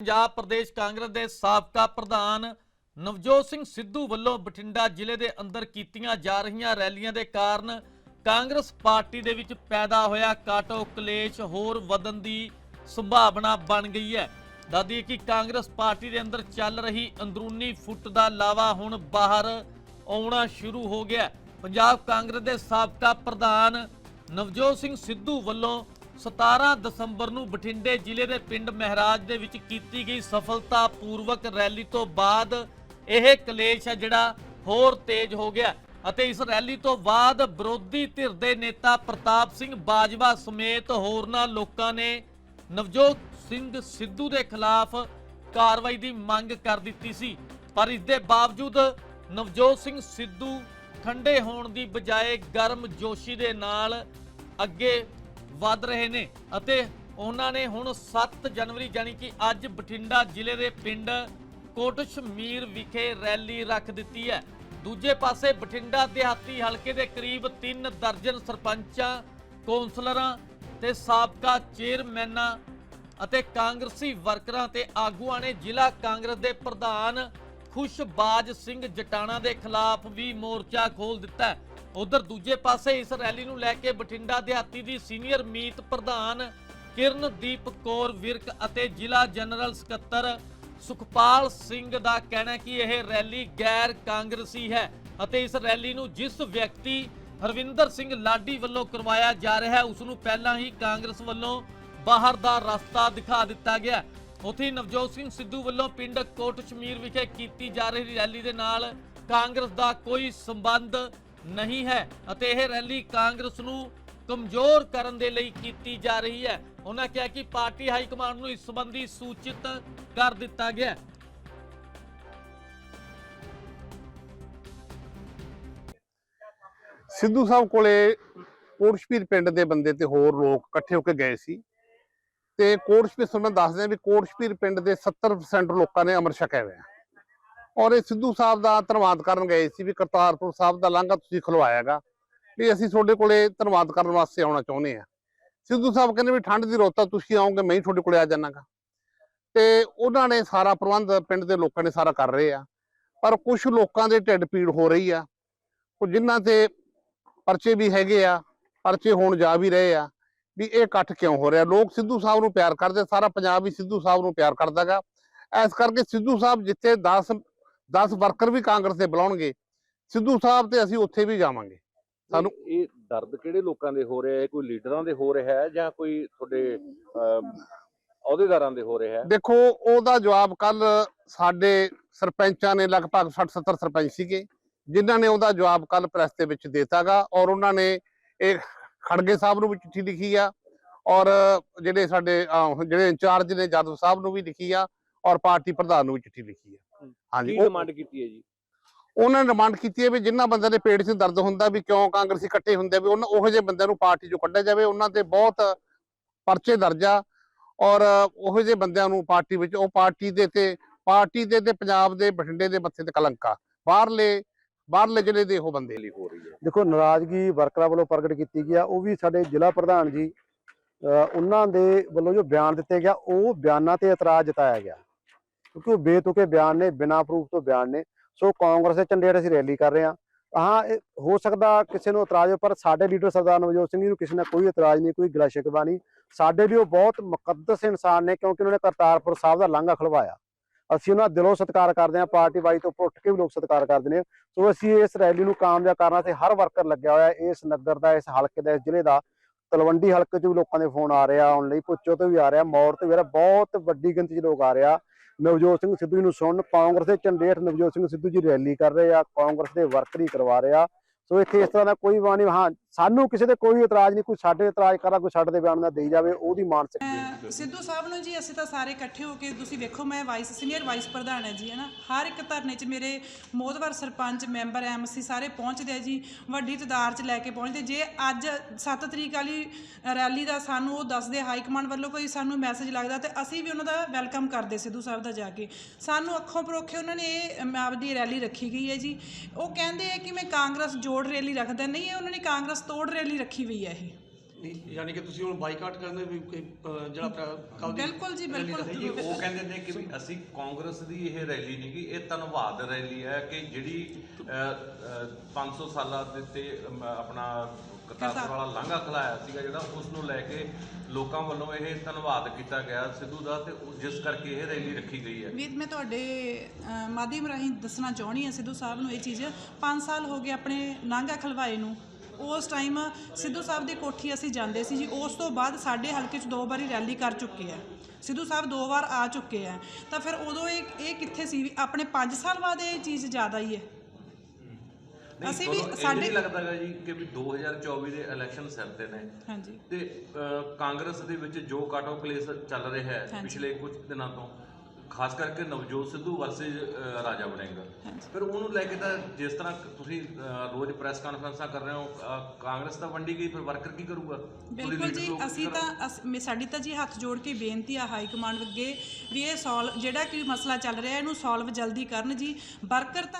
ਪੰਜਾਬ ਪ੍ਰਦੇਸ਼ ਕਾਂਗਰਸ ਦੇ ਸਾਬਕਾ ਪ੍ਰਧਾਨ ਨਵਜੋਤ ਸਿੰਘ ਸਿੱਧੂ ਵੱਲੋਂ ਬਠਿੰਡਾ ਜ਼ਿਲ੍ਹੇ ਦੇ ਅੰਦਰ ਕੀਤੀਆਂ ਜਾ ਰਹੀਆਂ ਰੈਲੀਆਂ ਦੇ ਕਾਰਨ ਕਾਂਗਰਸ ਪਾਰਟੀ ਦੇ ਵਿੱਚ ਪੈਦਾ ਹੋਇਆ ਕਾਟੋ ਕਲੇਸ਼ ਹੋਰ ਵਧਣ ਦੀ ਸੰਭਾਵਨਾ ਬਣ ਗਈ ਹੈ। ਦੱਸਦੀ ਕਿ ਕਾਂਗਰਸ ਪਾਰਟੀ ਦੇ ਅੰਦਰ ਚੱਲ ਰਹੀ ਅੰਦਰੂਨੀ ਫੁੱਟ ਦਾ ਲਾਵਾ ਹੁਣ ਬਾਹਰ ਆਉਣਾ ਸ਼ੁਰੂ ਹੋ ਗਿਆ ਪੰਜਾਬ ਕਾਂਗਰਸ ਦੇ ਸਾਬਕਾ ਪ੍ਰਧਾਨ ਨਵਜੋਤ ਸਿੰਘ ਸਿੱਧੂ ਵੱਲੋਂ 17 ਦਸੰਬਰ ਨੂੰ ਬਠਿੰਡੇ ਜ਼ਿਲ੍ਹੇ ਦੇ ਪਿੰਡ ਮਹਿਰਾਜ ਦੇ ਵਿੱਚ ਕੀਤੀ ਗਈ ਸਫਲਤਾਪੂਰਵਕ ਰੈਲੀ ਤੋਂ ਬਾਅਦ ਇਹ ਕਲੇਸ਼ ਹੈ ਜਿਹੜਾ ਹੋਰ ਤੇਜ਼ ਹੋ ਗਿਆ ਅਤੇ ਇਸ ਰੈਲੀ ਤੋਂ ਬਾਅਦ ਵਿਰੋਧੀ ਧਿਰ ਦੇ ਨੇਤਾ ਪ੍ਰਤਾਪ ਸਿੰਘ ਬਾਜਵਾ ਸਮੇਤ ਹੋਰਨਾਂ ਲੋਕਾਂ ਨੇ ਨਵਜੋਤ ਸਿੰਘ ਸਿੱਧੂ ਦੇ ਖਿਲਾਫ ਕਾਰਵਾਈ ਦੀ ਮੰਗ ਕਰ ਦਿੱਤੀ ਸੀ। ਪਰ ਇਸ ਦੇ ਬਾਵਜੂਦ ਨਵਜੋਤ ਸਿੰਘ ਸਿੱਧੂ ਠੰਡੇ ਹੋਣ ਦੀ ਬਜਾਏ ਗਰਮ ਜੋਸ਼ੀ ਦੇ ਨਾਲ ਅੱਗੇ ਵੱਧ ਰਹੇ ਨੇ ਅਤੇ ਉਹਨਾਂ ਨੇ ਹੁਣ 7 ਜਨਵਰੀ ਜਾਨੀ ਕਿ ਅੱਜ ਬਠਿੰਡਾ ਜ਼ਿਲ੍ਹੇ ਦੇ ਪਿੰਡ ਕੋਟਸ਼ਮੀਰ ਵਿਖੇ ਰੈਲੀ ਰੱਖ ਦਿੱਤੀ ਹੈ। ਦੂਜੇ ਪਾਸੇ ਬਠਿੰਡਾ ਦਿਹਾਤੀ ਹਲਕੇ ਦੇ ਕਰੀਬ 3 ਦਰਜਨ ਸਰਪੰਚਾਂ, ਕੌਂਸਲਰਾਂ ਤੇ ਸਾਬਕਾ ਚੇਅਰਮੈਨਾਂ ਅਤੇ ਕਾਂਗਰਸੀ ਵਰਕਰਾਂ ਤੇ ਆਗੂਆਂ ਨੇ ਜ਼ਿਲ੍ਹਾ ਕਾਂਗਰਸ ਦੇ ਪ੍ਰਧਾਨ ਖੁਸ਼ਬਾਜ ਸਿੰਘ ਜਟਾਣਾ ਦੇ ਖਿਲਾਫ ਵੀ ਮੋਰਚਾ ਖੋਲ ਦਿੱਤਾ ਉਧਰ ਦੂਜੇ ਪਾਸੇ ਇਸ ਰੈਲੀ ਨੂੰ ਲੈ ਕੇ ਬਠਿੰਡਾ ਦਿਹਾਤੀ ਦੀ ਸੀਨੀਅਰ ਮੀਤ ਪ੍ਰਧਾਨ ਕਿਰਨਦੀਪ ਕੌਰ ਵਿਰਕ ਅਤੇ ਜ਼ਿਲ੍ਹਾ ਜਨਰਲ ਸਕੱਤਰ ਸੁਖਪਾਲ ਸਿੰਘ ਦਾ ਕਹਿਣਾ ਕਿ ਇਹ ਰੈਲੀ ਗੈਰ ਕਾਂਗਰਸੀ ਹੈ ਅਤੇ ਇਸ ਰੈਲੀ ਨੂੰ ਜਿਸ ਵਿਅਕਤੀ ਹਰਵਿੰਦਰ ਸਿੰਘ ਲਾਡੀ ਵੱਲੋਂ ਕਰਵਾਇਆ ਜਾ ਰਿਹਾ ਹੈ, ਉਸ ਨੂੰ ਪਹਿਲਾਂ ਹੀ ਕਾਂਗਰਸ ਵੱਲੋਂ ਬਾਹਰ ਦਾ ਰਸਤਾ ਦਿਖਾ ਦਿੱਤਾ ਗਿਆ ਉੱਥੇ ਨਵਜੋਤ ਸਿੰਘ ਸਿੱਧੂ ਵੱਲੋਂ ਪਿੰਡ ਕੋਟ ਸ਼ਮੀਰ ਵਿਖੇ ਕੀਤੀ ਜਾ ਰਹੀ ਰੈਲੀ ਦੇ ਨਾਲ ਕਾਂਗਰਸ ਦਾ ਕੋਈ ਸੰਬੰਧ ਨਹੀਂ ਹੈ ਅਤੇ ਇਹ ਰੈਲੀ ਕਾਂਗਰਸ ਨੂੰ ਕਮਜ਼ੋਰ ਕਰਨ ਦੇ ਲਈ ਕੀਤੀ ਜਾ ਰਹੀ ਹੈ। ਉਹਨਾਂ ਕਿਹਾ ਕਿ ਪਾਰਟੀ ਹਾਈ ਕਮਾਂਡ ਨੂੰ ਇਸ ਸੰਬੰਧੀ ਸੂਚਿਤ ਕਰ ਦਿੱਤਾ ਗਿਆ। ਸਿੱਧੂ ਸਾਹਿਬ ਕੋਲੇ ਕੋਟਸ਼ਪੀਰ ਪਿੰਡ ਦੇ ਬੰਦੇ ਤੇ ਹੋਰ ਲੋਕ ਇਕੱਠੇ ਹੋ ਕੇ ਗਏ ਸੀ ਤੇ ਕੋਟਸ਼ਪੀਰ, ਤੁਹਾਨੂੰ ਦੱਸਦੇ ਆ ਵੀ ਕੋਟਸ਼ਪੀਰ ਪਿੰਡ ਦੇ 70% ਲੋਕਾਂ ਨੇ ਅਮਰ ਛਕਿਆ ਹੋਇਆ ਔਰ ਇਹ ਸਿੱਧੂ ਸਾਹਿਬ ਦਾ ਧੰਨਵਾਦ ਕਰਨ ਗਏ ਸੀ ਵੀ ਕਰਤਾਰਪੁਰ ਸਾਹਿਬ ਦਾ ਲਾਂਘਾ ਤੁਸੀਂ ਖਲਵਾਇਆਗਾ। ਵੀ ਅਸੀਂ ਤੁਹਾਡੇ ਕੋਲੇ ਧੰਨਵਾਦ ਕਰਨ ਵਾਸਤੇ ਆਉਣਾ ਚਾਹੁੰਦੇ ਆ ਸਿੱਧੂ ਸਾਹਿਬ ਕਹਿੰਦੇ ਵੀ ਠੰਡ ਦੀ ਰੁੱਤ ਤੁਸੀਂ ਆਓਗੇ, ਮੈਂ ਹੀ ਤੁਹਾਡੇ ਕੋਲੇ ਆ ਜਾਣਾਗਾ। ਤੇ ਉਹਨਾਂ ਨੇ ਸਾਰਾ ਪ੍ਰਬੰਧ ਪਿੰਡ ਦੇ ਲੋਕਾਂ ਨੇ ਸਾਰਾ ਕਰ ਰਹੇ ਆ। ਪਰ ਕੁਝ ਲੋਕਾਂ ਦੇ ਢਿੱਡ ਪੀੜ ਹੋ ਰਹੀ ਆ। ਕੁਝ ਜਿਨ੍ਹਾਂ ਤੇ ਪਰਚੇ ਵੀ ਹੈਗੇ ਆ, ਪਰਚੇ ਹੋਣ ਜਾ ਵੀ ਰਹੇ ਆ, ਵੀ ਇਹ ਇਕੱਠ ਕਿਉਂ ਹੋ ਰਿਹਾ? ਲੋਕ ਸਿੱਧੂ ਸਾਹਿਬ ਨੂੰ ਪਿਆਰ ਕਰਦੇ, ਸਾਰਾ ਪੰਜਾਬ ਹੀ ਸਿੱਧੂ ਸਾਹਿਬ ਨੂੰ ਪਿਆਰ ਕਰਦਾਗਾ। ਇਸ ਕਰਕੇ ਸਿੱਧੂ ਸਾਹਿਬ ਜਿੱਥੇ 10 10 ਵਰਕਰ ਵੀ ਕਾਂਗਰਸ ਦੇ ਬੁਲਾਉਣਗੇ ਸਿੱਧੂ ਸਾਹਿਬ ਤੇ ਅਸੀਂ ਉੱਥੇ ਵੀ ਜਾਵਾਂਗੇ। ਸਾਨੂੰ- ਇਹ ਦਰਦ ਕਿਹੜੇ ਲੋਕਾਂ ਦੇ ਹੋ ਰਿਹਾ ਹੈ? ਕੋਈ ਲੀਡਰਾਂ ਦੇ ਹੋ ਰਿਹਾ ਹੈ ਜਾਂ ਕੋਈ ਤੁਹਾਡੇ ਅਹ, ਅਹੁਦੇਦਾਰਾਂ ਦੇ ਹੋ ਰਿਹਾ ਹੈ? ਦੇਖੋ ਉਹਦਾ ਜਵਾਬ ਕੱਲ ਸਾਡੇ ਸਰਪੰਚਾਂ ਨੇ ਲਗਭਗ 60 70 ਸਰਪੰਚ ਸੀਗੇ ਜਿਨ੍ਹਾਂ ਨੇ ਉਹਦਾ ਜਵਾਬ ਕੱਲ ਪ੍ਰੈਸ ਦੇ ਵਿੱਚ ਦੇਤਾਗਾ ਔਰ ਉਹਨਾਂ ਨੇ ਇਹ ਖੜਗੇ ਸਾਹਿਬ ਨੂੰ ਵੀ ਚਿੱਠੀ ਲਿਖੀ ਆ ਔਰ ਜਿਹੜੇ ਸਾਡੇ ਜਿਹੜੇ ਇੰਚਾਰਜ ਨੇ ਜਾਦਵ ਸਾਹਿਬ ਨੂੰ ਵੀ ਲਿਖੀ ਆ ਔਰ ਪਾਰਟੀ ਪ੍ਰਧਾਨ ਨੂੰ ਵੀ ਚਿੱਠੀ ਲਿਖੀ ਆ ਹਾਂਜੀ ਉਹ- ਡਿਮਾਂਡ ਕੀਤੀ ਹੈ ਜੀ? ਉਹਨਾਂ ਨੇ ਡਿਮਾਂਡ ਕੀਤੀ ਹੈ ਵੀ ਜਿਨ੍ਹਾਂ ਬੰਦਿਆਂ ਦੇ ਪੇਟ 'ਚ ਦਰਦ ਹੁੰਦਾ ਵੀ ਕਿਉਂ ਕਾਂਗਰਸੀ ਇਕੱਠੇ ਹੁੰਦੇ ਵੀ ਉਹਨਾਂ ਉਹੋ ਜਿਹੇ ਬੰਦਿਆਂ ਨੂੰ ਪਾਰਟੀ 'ਚੋਂ ਕੱਢਿਆ ਜਾਵੇ ਉਹਨਾਂ ਤੇ ਬਹੁਤ ਪਰਚੇ ਦਰਜ ਆ ਔਰ ਉਹੋ ਜਿਹੇ ਬੰਦਿਆਂ ਨੂੰ ਪਾਰਟੀ ਵਿੱਚ ਉਹ ਪਾਰਟੀ ਦੇ ਤੇ ਪਾਰਟੀ ਦੇ ਤੇ ਪੰਜਾਬ ਦੇ ਬਠਿੰਡੇ ਦੇ ਮੱਥੇ ਤੇ ਕਲੰਕ ਆ। ਬਾਹਰਲੇ ਬਾਹਰਲੇ ਜ਼ਿਲ੍ਹੇ ਦੇ ਉਹ ਬੰਦੇ ਲਈ ਹੋ ਰਹੀ ਹੈ। ਦੇਖੋ ਨਾਰਾਜ਼ਗੀ ਵਰਕਰਾਂ ਵੱਲੋਂ ਪ੍ਰਗਟ ਕੀਤੀ ਗਿਆ ਉਹ ਵੀ ਸਾਡੇ ਜ਼ਿਲ੍ਹਾ ਪ੍ਰਧਾਨ ਜੀ ਉਹਨਾਂ ਦੇ ਵੱਲੋਂ ਜੋ ਬਿਆਨ ਦਿੱਤੇ ਗਿਆ ਉਹ ਬਿਆਨਾਂ ਤੇ ਇਤਰਾਜ਼ ਜਤਾਇਆ ਗਿਆ। ਕਿਉਂਕਿ ਉਹ ਬੇਤੁਕੇ ਬਿਆਨ ਨੇ, ਬਿਨਾਂ ਪ੍ਰੂਫ ਤੋਂ ਬਿਆਨ ਨੇ। ਸੋ ਕਾਂਗਰਸ ਦੇ ਝੰਡੇ ਹੇਠ ਅਸੀਂ ਰੈਲੀ ਕਰ ਰਹੇ ਹਾਂ ਹਾਂ ਇਹ ਹੋ ਸਕਦਾ ਕਿਸੇ ਨੂੰ ਇਤਰਾਜ਼ ਹੋ ਪਰ ਸਾਡੇ ਲੀਡਰ ਸਰਦਾਰ ਨਵਜੋਤ ਸਿੰਘ ਜੀ ਨੂੰ ਕਿਸੇ ਨਾਲ ਕੋਈ ਇਤਰਾਜ਼ ਨਹੀਂ, ਕੋਈ ਗਿਲਾ ਸ਼ਿਕਵਾ ਨਹੀਂ। ਸਾਡੇ ਲਈ ਉਹ ਬਹੁਤ ਮੁਕੱਦਸ ਇਨਸਾਨ ਨੇ, ਕਿਉਂਕਿ ਉਹਨਾਂ ਨੇ ਕਰਤਾਰਪੁਰ ਸਾਹਿਬ ਦਾ ਲਾਂਘਾ ਖਲਵਾਇਆ। ਅਸੀਂ ਉਹਨਾਂ ਦਿਲੋਂ ਸਤਿਕਾਰ ਕਰਦੇ ਹਾਂ, ਪਾਰਟੀ ਵਾਈ ਤੋਂ ਉੱਪਰ ਉੱਠ ਕੇ ਵੀ ਲੋਕ ਸਤਿਕਾਰ ਕਰਦੇ ਨੇ। ਸੋ ਅਸੀਂ ਇਸ ਰੈਲੀ ਨੂੰ ਕਾਮਯਾਬ ਕਰਨਾ ਵਾਸਤੇ ਹਰ ਵਰਕਰ ਲੱਗਿਆ ਹੋਇਆ, ਇਸ ਨਗਰ ਦਾ, ਇਸ ਹਲਕੇ ਦਾ, ਇਸ ਜ਼ਿਲ੍ਹੇ ਦਾ। ਤਲਵੰਡੀ ਹਲਕੇ 'ਚ ਵੀ ਲੋਕਾਂ ਦੇ ਫੋਨ ਆ ਰਿਹਾ ਆਉਣ ਲਈ ਪੁੱਛੋ ਤੋਂ ਵੀ ਆ ਰਿਹਾ, ਮੌੜ ਤੋਂ ਵੀ ਆ ਰਿਹਾ, ਬਹੁਤ ਵੱਡੀ ਗਿਣਤੀ 'ਚ ਲੋਕ ਆ ਰਿਹਾ ਨਵਜੋਤ ਸਿੰਘ ਸਿੱਧੂ ਜੀ ਨੂੰ ਸੁਣਨ। ਕਾਂਗਰਸ ਦੇ ਝੰਡੇ ਹੇਠ ਨਵਜੋਤ ਸਿੰਘ ਸਿੱਧੂ ਜੀ ਰੈਲੀ ਕਰ ਰਹੇ ਆ, ਕਾਂਗਰਸ ਦੇ ਵਰਕਰ ਹੀ ਕਰਵਾ ਰਿਹਾ ਸੋ ਇੱਥੇ ਇਸ ਤਰ੍ਹਾਂ ਦਾ ਕੋਈ ਬਾਣੀ ਹਾਂ ਸਾਨੂੰ ਕਿਸੇ ਤੇ ਕੋਈ ਇਤਰਾਜ਼ ਨਹੀਂ ਕੋਈ ਸਾਡੇ ਇਤਰਾਜ਼ ਕਰਦਾ ਕੋਈ ਸਾਡੇ ਦੇ ਬਿਆਨ ਦਾ ਦੇਈ ਜਾਵੇ ਉਹਦੀ ਮਾਨਸਿਕ ਸਿੱਧੂ ਸਾਹਿਬ ਨੂੰ ਜੀ ਅਸੀਂ ਤਾਂ ਸਾਰੇ ਇਕੱਠੇ ਹੋ ਕੇ ਤੁਸੀਂ ਵੇਖੋ ਮੈਂ ਵਾਈਸ ਸੀਨੀਅਰ ਵਾਈਸ ਪ੍ਰਧਾਨ ਹੈ ਜੀ ਹੈ ਨਾ ਹਰ ਇੱਕ ਧਰਨੇ 'ਚ ਮੇਰੇ ਮੋਦਵਰ ਸਰਪੰਚ ਮੈਂਬਰ ਐਮਸੀ ਸਾਰੇ ਪਹੁੰਚਦੇ ਆ ਜੀ ਵੱਡੀ ਤਦਾਰ 'ਚ ਲੈ ਕੇ ਪਹੁੰਚਦੇ। ਜੇ ਅੱਜ 7 ਤਰੀਕ ਵਾਲੀ ਰੈਲੀ ਦਾ ਸਾਨੂੰ ਉਹ ਦੱਸਦੇ ਹਾਈ ਕਮਾਂਡ ਵੱਲੋਂ ਕੋਈ ਸਾਨੂੰ ਮੈਸੇਜ ਲੱਗਦਾ ਤੇ ਅਸੀਂ ਵੀ ਉਹਨਾਂ ਦਾ ਵੈਲਕਮ ਕਰਦੇ ਸਿੱਧੂ ਸਾਹਿਬ ਦਾ ਜਾ ਕੇ। ਸਾਨੂੰ ਅੱਖੋਂ ਪਰੋਖੇ ਉਹਨਾਂ ਨੇ ਇਹ ਆਪਦੀ ਰੈਲੀ ਰੱਖੀ ਗਈ ਹੈ ਜੀ। ਉਹ ਕਹਿੰਦੇ ਆ ਕਿ ਮੈਂ ਕਾਂਗਰਸ ਜੋੜ ਰੈਲੀ ਰੱਖਦਾ ਨਹੀਂ ਇਹ ਉਹਨਾਂ ਨੇ ਕਾਂਗਰਸ ਤੋੜ ਰੈਲੀ ਰੱਖੀ ਹੋਈ ਹੈ ਇਹ। ਨਹੀਂ, ਯਾਨੀ ਕਿ ਤੁਸੀਂ ਹੁਣ ਬਾਈਕਾਟ ਕਰਨੇ ਵੀ ਕੋਈ, ਅਹ, ਜਿਹੜਾ ਕੱਲ ਦੀ ਬਿਲਕੁਲ ਜੀ ਬਿਲਕੁਲ। ਨਹੀਂ ਉਹ ਕਹਿੰਦੇ ਨੇ ਕਿ ਵੀ ਅਸੀਂ ਕਾਂਗਰਸ ਦੀ ਇਹ ਰੈਲੀ ਨਹੀਂ ਗੀ ਇਹ ਧੰਨਵਾਦ ਰੈਲੀ ਹੈ ਕਿ ਜਿਹੜੀ ਅਹ, ਅਹ, 500 ਸਾਲਾਂ ਦੇ ਤੇ ਅਮ, ਆਪਣਾ ਕਰਤਾਰਪੁਰ ਵਾਲਾ ਲਾਂਘਾ ਖਲਾਇਆ ਸੀਗਾ ਜਿਹੜਾ ਉਸ ਨੂੰ ਲੈ ਕੇ ਲੋਕਾਂ ਵੱਲੋਂ ਇਹ ਧੰਨਵਾਦ ਕੀਤਾ ਗਿਆ ਸਿੱਧੂ ਦਾ ਤੇ ਉਹ- ਜਿਸ ਕਰਕੇ ਇਹ ਰੈਲੀ ਰੱਖੀ ਗਈ ਹੈ। ਵੀਰ ਮੈਂ ਤੁਹਾਡੇ ਅਹ, ਮਾਧਿਅਮ ਰਾਹੀਂ ਦੱਸਣਾ ਚਾਹੁੰਦੀ ਹਾਂ ਸਿੱਧੂ ਸਾਹਿਬ ਨੂੰ ਇਹ ਚੀਜ਼। 5 ਸਾਲ ਹੋ ਗਏ ਆਪਣੇ ਨਾਂਗਾ ਖਲਵਾਏ ਨੂੰ। ਉਸ ਟਾਈਮ ਸਿੱਧੂ ਸਾਹਿਬ ਦੀ ਕੋਠੀ ਅਸੀਂ ਜਾਂਦੇ ਸੀ ਜੀ ਉਸ ਤੋਂ ਬਾਅਦ ਸਾਡੇ ਹਲਕੇ 'ਚ ਦੋ ਵਾਰੀ ਰੈਲੀ ਕਰ ਚੁੱਕੇ ਆ। ਸਿੱਧੂ ਸਾਹਿਬ ਦੋ ਵਾਰ ਆ ਚੁੱਕੇ ਆ। ਤਾਂ ਫਿਰ ਉਦੋਂ ਇਹ ਇਹ ਕਿੱਥੇ ਸੀ ਵੀ ਆਪਣੇ 5 ਸਾਲ ਬਾਅਦ ਇਹ ਚੀਜ਼ ਜ਼ਿਆਦਾ ਹੀ ਹੈ। ਅਸੀਂ ਵੀ ਸਾਡੇ- ਲੱਗਦਾ ਗਾ ਜੀ ਕਿ ਵੀ 2024 ਦੇ ਇਲੈਕਸ਼ਨ ਸਿਰ ਤੇ ਨੇ। ਹਾਂਜੀ। ਤੇ ਕਾਂਗਰਸ ਦੇ ਵਿੱਚ ਜੋ ਕਾਟੋ ਕਲੇਸ ਚੱਲ ਰਿਹਾ ਹੈ। ਪਿਛਲੇ ਕੁਝ ਦਿਨਾਂ ਤੋਂ ਖਾਸ ਕਰਕੇ ਨਵਜੋਤ ਸਿੱਧੂ ਵਰਸੇਜ ਰਾਜਾ ਬਣੇਗਾ ਹਾਂਜੀ। ਫਿਰ ਉਹਨੂੰ ਲੈ ਕੇ ਤਾਂ ਜਿਸ ਤਰ੍ਹਾਂ ਤੁਸੀਂ ਰੋਜ਼ ਪ੍ਰੈਸ ਕਾਨਫਰੰਸਾਂ ਕਰ ਰਹੇ ਹੋ ਕਾਂਗਰਸ ਤਾਂ ਵੰਡੀ ਗਈ ਫਿਰ ਵਰਕਰ ਕੀ ਕਰੂਗਾ ਬਿਲਕੁਲ ਜੀ ਅਸੀਂ? ਤਾਂ ਅਸ- ਮੇ- ਸਾਡੀ ਤਾਂ ਜੀ ਹੱਥ ਜੋੜ ਕੇ ਬੇਨਤੀ ਆ ਹਾਈ ਕਮਾਂਡ ਅੱਗੇ ਵੀ ਇਹ ਸੋਲਵ ਜਿਹੜਾ ਕਿ ਮਸਲਾ ਚੱਲ ਰਿਹਾ ਇਹਨੂੰ ਸੋਲਵ ਜਲਦੀ ਕਰਨ ਜੀ ਵਰਕਰ ਤਾਂ